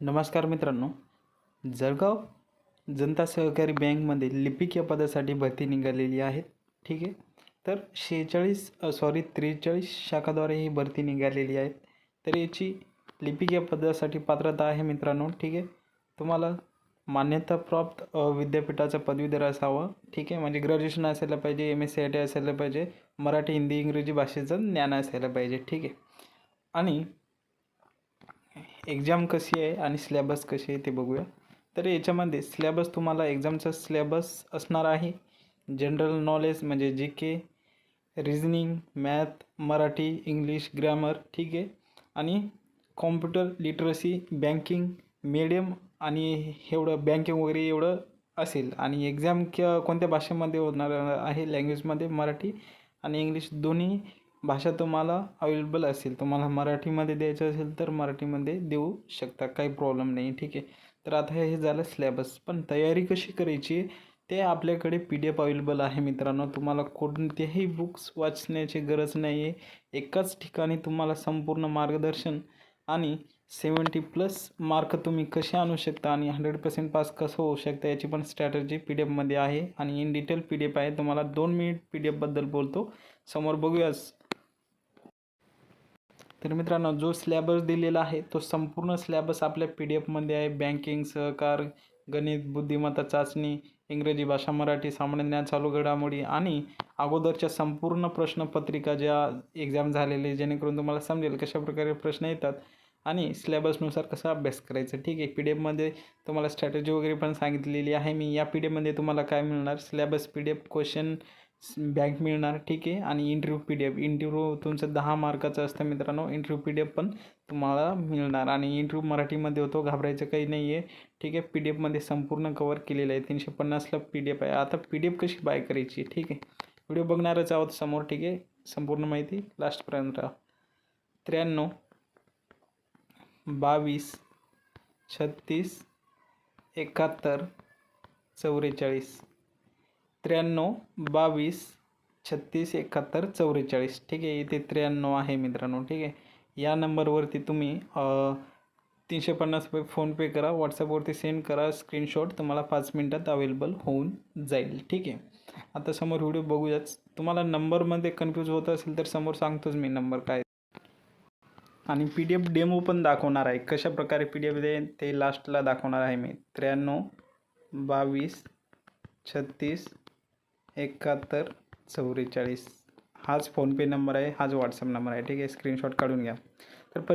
नमस्कार मित्रांनो. जळगाव जनता सहकारी बँकमध्ये लिपिक या पदासाठी भरती निघालेली आहे. ठीक आहे? तर शेहेचाळीस सॉरी त्रेचाळीस शाखाद्वारे ही भरती निघालेली आहे. तर याची लिपिक या पदासाठी पात्रता आहे मित्रांनो. ठीक आहे? तुम्हाला मान्यताप्राप्त विद्यापीठाचा पदवीधर असावं. ठीक आहे? म्हणजे ग्रॅज्युएशन असायला पाहिजे M S C I T असायला पाहिजे मराठी हिंदी इंग्रजी भाषेचं ज्ञान असायला पाहिजे. ठीक आहे? आणि एक्झाम कशी आहे आणि सिलेबस कशी आहे ते बघूया. तर याच्यामध्ये सिलेबस तुम्हाला एक्झामचा सिलेबस असणार आहे. जनरल नॉलेज म्हणजे G K reasoning math Marathi English grammar ठीक आहे. आणि कॉम्प्युटर लिटरसी बँकिंग मिडियम आणि एवढं बँकिंग वगैरे एवढं असेल. आणि एक्झाम क कोणत्या भाषेमध्ये होणार आहे? लँग्वेजमध्ये मराठी आणि इंग्लिश दोन्ही भाषा तुम्हाला अवेलेबल असेल तुम्हाला मराठीमध्ये द्यायचं असेल तर मराठीमध्ये देऊ शकता काही प्रॉब्लेम नाही ठीक आहे. तर आता हे झालं सिलेबस पण तयारी कशी करायची? ते आपल्याकडे पी डी एफ अवेलेबल आहे मित्रांनो. तुम्हाला कोणतेही बुक्स वाचण्याची गरज नाही आहे एकाच ठिकाणी तुम्हाला संपूर्ण मार्गदर्शन आणि सेवन्टी प्लस मार्क तुम्ही कसे आणू शकता आणि हंड्रेड पर्सेंट पास कसं होऊ शकता याची पण स्ट्रॅटर्जी पी डी एफमध्ये आहे. आणि in detail P D F आहे. तुम्हाला दोन मिनिट पी डी एफबद्दल बोलतो. समोर बघूयाच. तर मित्रांनो जो स्लॅबस दिलेला आहे तो संपूर्ण स्लॅबस आपल्या पी डी एफमध्ये आहे. बँकिंग सहकार गणित बुद्धिमत्ता चाचणी इंग्रजी भाषा मराठी सामान्य ज्ञान चालू घडामोडी आणि अगोदरच्या संपूर्ण प्रश्नपत्रिका ज्या एक्झाम झालेले जेणेकरून तुम्हाला समजेल कशा प्रकारे प्रश्न येतात आणि सिलेबसनुसार कसा अभ्यास करायचा. ठीक आहे पी डी एफमध्ये तुम्हाला स्ट्रॅटेजी वगैरे पण सांगितलेली आहे. मी या पी डी एफमध्ये तुम्हाला काय मिळणार? Syllabus P D F question bank मिळणार ठीक आहे. आणि interview P D F interview तुमचं दहा मार्काचं असतं मित्रांनो. इंटरव्ह्यू पी डी एफ पण तुम्हाला मिळणार. आणि इंटरव्ह्यू मराठीमध्ये होतो घाबरायचं काही नाही आहे ठीक आहे पी डी एफमध्ये संपूर्ण कवर केलेलं आहे. तीनशे पन्नासला पी डी एफ आहे. आता पी डी एफ कशी बाय करायची? ठीक आहे. व्हिडिओ बघणारच आहोत समोर ठीक आहे. संपूर्ण माहिती लास्टपर्यंत राहा. त्र्याण्णव बावीस छत्तीस एकाहत्तर चौवेचाळीस त्र्याण्णव बावीस छत्तीस एकाहत्तर चौवेचाळीस. ठीक आहे इथे त्र्याण्णव आहे मित्रांनो ठीक आहे. या नंबरवरती तुम्ही तीनशे पन्नास रुपये फोनपे करा व्हॉट्सअपवरती सेंड करा स्क्रीनशॉट तुम्हाला पाच मिनटात अवेलेबल होऊन जाईल ठीक आहे. आता समोर व्हिडिओ बघूयाच तुम्हाला नंबरमध्ये कन्फ्यूज होत असेल तर समोर सांगतोच मी नंबर काय. आणि पी डी एफ डेमो पण दाखवणार आहे. कशा प्रकारे पी डी एफ दे ते लास्टला दाखवणार आहे मी. त्र्याण्णव बावीस छत्तीस एकाहत्तर चौवेचाळीस. हाच फोनपे नंबर आहे हाच व्हॉट्सअप नंबर आहे. ठीक आहे स्क्रीनशॉट काढून घ्या. तर परी